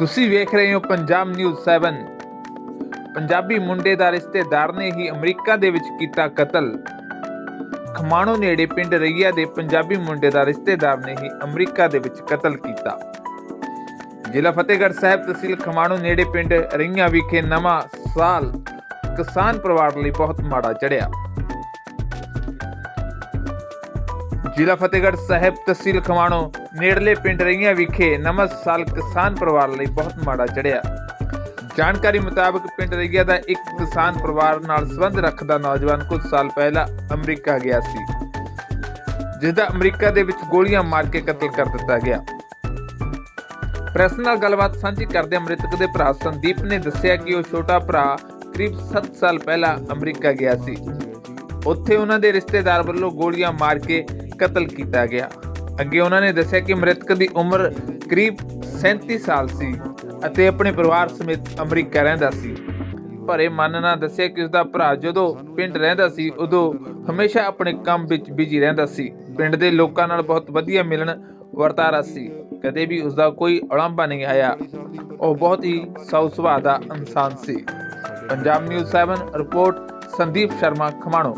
ਤੁਸੀਂ ਵੇਖ ਰਹੇ ਹੋ ਪੰਜਾਬ ਨਿਊਜ਼ 7 ਪੰਜਾਬੀ ਮੁੰਡੇ ਦਾ ਰਿਸ਼ਤੇਦਾਰ ਨੇ ਹੀ ਅਮਰੀਕਾ ਦੇ ਵਿੱਚ ਕੀਤਾ ਕਤਲ। ਖਮਾਣੋ ਨੇੜੇ ਪਿੰਡ ਰਈਆ ਦੇ ਪੰਜਾਬੀ ਮੁੰਡੇ ਦਾ ਰਿਸ਼ਤੇਦਾਰ ਨੇ ਹੀ ਅਮਰੀਕਾ ਦੇ ਵਿੱਚ ਕਤਲ ਕੀਤਾ। ਜ਼ਿਲ੍ਹਾ ਫਤਿਹਗੜ੍ਹ ਸਾਹਿਬ ਤਹਿਸੀਲ ਖਮਾਣੋ ਨੇੜੇ ਪਿੰਡ ਰਈਆ ਵਿਖੇ ਨਵਾਂ ਸਾਲ ਕਿਸਾਨ ਪਰਿਵਾਰ ਲਈ ਬਹੁਤ ਮਾੜਾ ਚੜਿਆ ਜ਼ਿਲ੍ਹਾ ਫਤਿਹਗੜ੍ਹ ਸਾਹਿਬ ਤਹਿਸੀਲ ਖਮਾਣੋ ਨੇੜਲੇ ਪਿੰਡ ਰਈਆਂ ਵਿਖੇ ਨਵਾਂ ਸਾਲ ਕਿਸਾਨ ਪਰਿਵਾਰ ਲਈ ਬਹੁਤ ਮਾੜਾ ਚੜਿਆ ਜਾਣਕਾਰੀ ਮੁਤਾਬਕ ਪਿੰਡ ਰਈਆ ਦਾ ਇੱਕ ਕਿਸਾਨ ਪਰਿਵਾਰ ਨਾਲ ਸੰਬੰਧ ਰੱਖਦਾ ਨੌਜਵਾਨ ਕੁਝ ਸਾਲ ਪਹਿਲਾਂ ਅਮਰੀਕਾ ਗਿਆ ਸੀ ਜਿਸ ਦਾ ਅਮਰੀਕਾ ਦੇ ਵਿੱਚ ਗੋਲੀਆਂ ਮਾਰ ਕੇ ਕਤਲ ਕਰ ਦਿੱਤਾ ਗਿਆ। ਪ੍ਰੈਸ ਨਾਲ ਗੱਲਬਾਤ ਸਾਂਝੀ ਕਰਦੇ ਮ੍ਰਿਤਕ ਦੇ ਭਰਾ ਸੰਦੀਪ ਨੇ ਦੱਸਿਆ ਕਿ ਉਹ ਛੋਟਾ ਭਰਾ ਕਰੀਬ 7 ਸਾਲ ਪਹਿਲਾਂ ਅਮਰੀਕਾ ਗਿਆ ਸੀ। ਉੱਥੇ ਉਹਨਾਂ ਦੇ ਰਿਸ਼ਤੇਦਾਰ ਵੱਲੋਂ ਗੋਲੀਆਂ ਮਾਰ ਕੇ ਕਤਲ ਕੀਤਾ ਗਿਆ। ਅੱਗੇ ਉਹਨਾਂ ਨੇ ਦੱਸਿਆ ਕਿ ਮ੍ਰਿਤਕ ਦੀ ਉਮਰ ਕਰੀਬ 37 ਸਾਲ ਸੀ ਅਤੇ ਆਪਣੇ ਪਰਿਵਾਰ ਸਮੇਤ ਅਮਰੀਕਾ ਰਹਿੰਦਾ ਸੀ। ਪਰ ਮਨ ਨਾਲ ਦੱਸਿਆ ਕਿ ਉਸਦਾ ਭਰਾ ਜਦੋਂ ਪਿੰਡ ਰਹਿੰਦਾ ਸੀ, ਉਦੋਂ ਹਮੇਸ਼ਾ ਆਪਣੇ ਕੰਮ ਵਿੱਚ ਬਿਜ਼ੀ ਰਹਿੰਦਾ ਸੀ। ਪਿੰਡ ਦੇ ਲੋਕਾਂ ਨਾਲ ਬਹੁਤ ਵਧੀਆ ਮਿਲਣ ਵਰਤਾਰਾ ਸੀ। ਕਦੇ ਵੀ ਉਸਦਾ ਕੋਈ ਉਲੰਭਾ ਨਹੀਂ ਆਇਆ। ਉਹ ਬਹੁਤ ਹੀ ਸੌ ਸੁਭਾਅ ਦਾ ਇਨਸਾਨ ਸੀ। Punjab news 7 report Sandeep Sharma Khamano.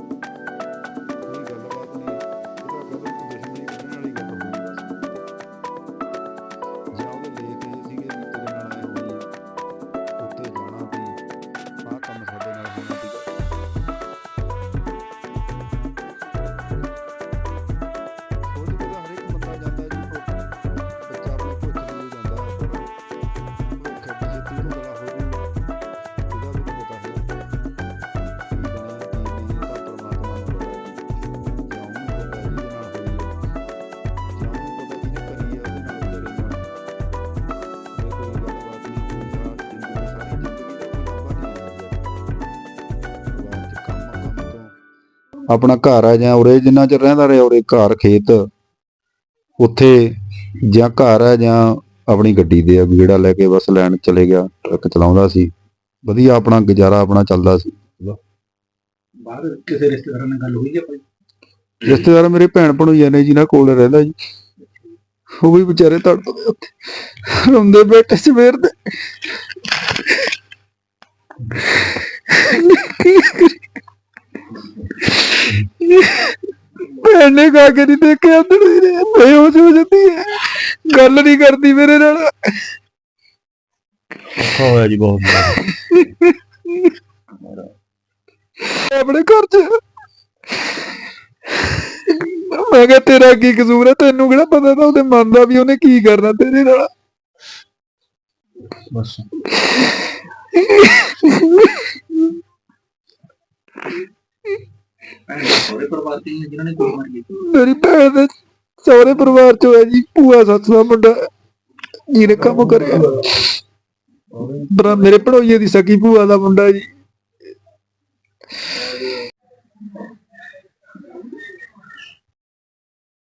ਆਪਣਾ ਘਰ ਆ ਜਾਂ ਉਰੇ ਜਿੰਨਾ ਚਿਰ ਰਹਿੰਦਾ ਰਿਹਾ ਉਰੇ ਘਰ ਖੇਤ। ਉੱਥੇ ਜਾਂ ਘਰ ਆ ਜਾਂ ਆਪਣੀ ਗੱਡੀ ਦੇ ਆ ਜਿਹੜਾ ਲੈ ਕੇ ਬਸ ਲੈਣ ਚਲੇ ਗਿਆ ਟਰੱਕ ਚਲਾਉਂਦਾ ਸੀ। ਵਧੀਆ ਆਪਣਾ ਗੁਜ਼ਾਰਾ ਆਪਣਾ ਚੱਲਦਾ ਸੀ। ਬਾਹਰ ਕਿਸੇ ਰਿਸ਼ਤੇਦਾਰਾਂ ਨਾਲ ਗੱਲ ਹੋਈ ਹੈ ਕੋਈ? ਰਿਸ਼ਤੇਦਾਰ ਮੇਰੇ ਭੈਣ ਭਣੋਈਆ ਨੇ ਜਿਨ੍ਹਾਂ ਕੋਲ ਰਹਿੰਦਾ ਜੀ। ਉਹ ਵੀ ਵਿਚਾਰੇ ਤੜਪਦੇ ਉੱਥੇ। ਰੋਂਦੇ ਬੈਠੇ ਸਵੇਰ ਦੇ। ਨੇ ਕਹਾ ਕੇ ਨਹੀਂ ਦੇਖਿਆ ਅੰਦਰ ਹੀ ਰਿਹਾ ਬੇਹੋਸ਼ ਹੋ ਜਾਂਦੀ ਹੈ। ਗੱਲ ਨਹੀਂ ਕਰਦੀ ਮੇਰੇ ਨਾਲ। ਹੋਇਆ ਜੀ ਬਹੁਤ। ਆਪਣੇ ਘਰ ਚ। ਮੈਂ ਕਿਹਾ ਤੇਰਾ ਕੀ ਕਸੂਰ ਹੈ? ਤੈਨੂੰ ਕਿਹੜਾ ਪਤਾ ਤਾਂ ਉਹਦੇ ਮਨ ਦਾ ਵੀ ਉਹਨੇ ਕੀ ਕਰਨਾ ਤੇਰੇ ਨਾਲ। ਬਸ। ਸਾਰੇ ਪਰਿਵਾਰ ਦੇ ਹੀ ਆ, ਜਿਨ੍ਹਾਂ ਨੇ ਗੋਲੀ ਮਾਰੀ ਹੈ ਮੇਰੀ ਭੈਣ ਦੇ ਸਹੁਰੇ ਪਰਿਵਾਰ ਚੋਂ ਹੈ ਜੀ, ਭੂਆ, ਸੱਸ ਦਾ ਮੁੰਡਾ ਜਿਹਨੇ ਕੰਮ ਕਰਿਆ। ਬਰਾ ਮੇਰੇ ਭਣੋਈਏ ਦੀ ਸਕੀ ਭੂਆ ਦਾ ਮੁੰਡਾ ਜੀ।